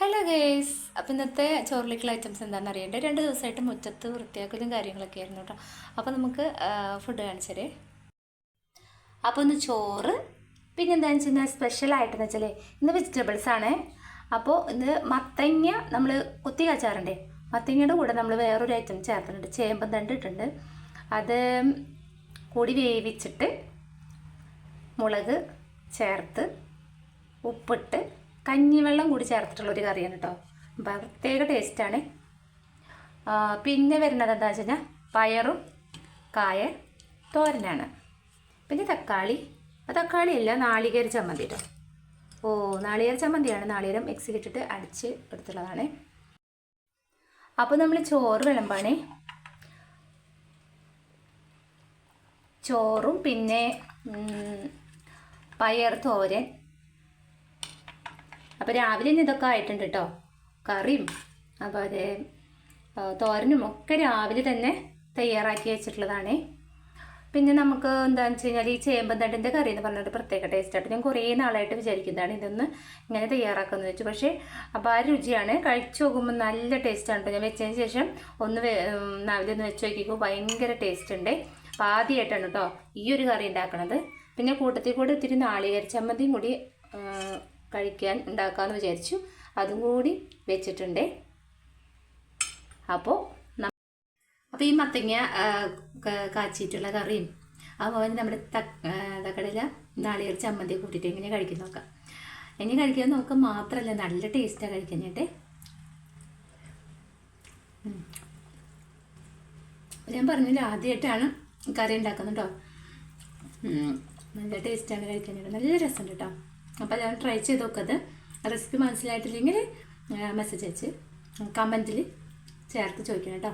Hello guys അപ്പം ഇന്നത്തെ ചോറിലേക്കുള്ള items എന്താണെന്ന് അറിയേണ്ടത് രണ്ട് ദിവസമായിട്ട് മുറ്റത്ത് വൃത്തിയാക്കലും കാര്യങ്ങളൊക്കെ ആയിരുന്നു കേട്ടോ അപ്പോൾ നമുക്ക് ഫുഡ് കാണിച്ചരേ. അപ്പോൾ ഒന്ന് ചോറ് പിന്നെ എന്താണെന്ന് വെച്ച് കഴിഞ്ഞാൽ സ്പെഷ്യലായിട്ടെന്ന് വെച്ചാൽ ഇന്ന് വെജിറ്റബിൾസ് ആണ്. അപ്പോൾ ഇന്ന് മത്തങ്ങ നമ്മൾ കൊത്തി കാച്ചാറുണ്ടേ. മത്തങ്ങയുടെ കൂടെ നമ്മൾ വേറൊരു ഐറ്റം ചേർത്തിട്ടുണ്ട്. ചേമ്പൻ തണ്ട് ഇട്ടുണ്ട് അത് കൂടി വേവിച്ചിട്ട് മുളക് ചേർത്ത് ഉപ്പിട്ട് കഞ്ഞിവെള്ളം കൂടി ചേർത്തിട്ടുള്ള ഒരു കറിയാണ് കേട്ടോ പ്രത്യേക ടേസ്റ്റാണ് പിന്നെ വരുന്നത് എന്താ വെച്ച് കഴിഞ്ഞാൽ പയറും കായ തോരനാണ്. പിന്നെ തക്കാളി. തക്കാളി അല്ല നാളികേര ചമ്മന്തി കേട്ടോ ഓ നാളികേര ചമ്മന്തിയാണ്. നാളികേരം മിക്സിയിലിട്ടിട്ട് അടിച്ച് എടുത്തുള്ളതാണ്. അപ്പോൾ നമ്മൾ ചോറ് വിളമ്പാണേ. ചോറും പിന്നെ പയർ തോരൻ അപ്പോൾ രാവിലെ തന്നെ ഇതൊക്കെ ആയിട്ടുണ്ട് കേട്ടോ കറിയും അപ്പോൾ തോരനും ഒക്കെ രാവിലെ തന്നെ തയ്യാറാക്കി വെച്ചിട്ടുള്ളതാണ്. പിന്നെ നമുക്ക് എന്താണെന്ന് വെച്ച് കഴിഞ്ഞാൽ ഈ ചേമ്പന്തണ്ടിന്റെ കറി എന്ന് പറഞ്ഞിട്ട് പ്രത്യേക ടേസ്റ്റായിട്ട് ഞാൻ കുറേ നാളായിട്ട് വിചാരിക്കുന്നതാണ് ഇതൊന്ന് ഇങ്ങനെ തയ്യാറാക്കുന്നത് വെച്ചു. പക്ഷേ അപ്പോൾ ആ രുചിയാണ്. കഴിച്ചു നോക്കുമ്പോൾ നല്ല ടേസ്റ്റാണ് ഞാൻ വെച്ചതിന് ശേഷം ഒന്ന് നാവിലെ ഒന്ന് വെച്ച് നോക്കിക്കോ. ഭയങ്കര ടേസ്റ്റ് ഉണ്ട്. അപ്പോൾ ആദ്യമായിട്ടാണ് കേട്ടോ ഈ ഒരു കറി ഉണ്ടാക്കുന്നത് പിന്നെ കൂട്ടത്തിൽ കൂടെ ഇത്തിരി നാളികേര ചമ്മന്തിയും കൂടി കഴിക്കാൻ ഉണ്ടാക്കാമെന്ന് വിചാരിച്ചു. അതും കൂടി വെച്ചിട്ടുണ്ട്. അപ്പോൾ അപ്പോൾ ഈ മത്തങ്ങ കാച്ചിട്ടുള്ള കറിയും അതുപോലെ നമ്മുടെ തക്കടയില നാളികൾ ചമ്മന്തി കൂട്ടിയിട്ട് എങ്ങനെ കഴിക്കുന്ന നോക്കാം. എങ്ങനെ കഴിക്കാൻ നോക്കാം മാത്രമല്ല നല്ല ടേസ്റ്റാണ് കഴിക്കാനായിട്ട്. ഞാൻ പറഞ്ഞില്ല ആദ്യമായിട്ടാണ് കറി ഉണ്ടാക്കുന്നത് കേട്ടോ ഉം. നല്ല ടേസ്റ്റാണ് കഴിക്കാനായിട്ട് നല്ല രസമുണ്ട് കേട്ടോ അപ്പോൾ ഞാൻ ട്രൈ ചെയ്ത് നോക്കത് റെസിപ്പി മനസ്സിലായിട്ടില്ലെങ്കിൽ മെസ്സേജ് അയച്ച് കമന്റിൽ ചേർത്ത് ചോദിക്കണം കേട്ടോ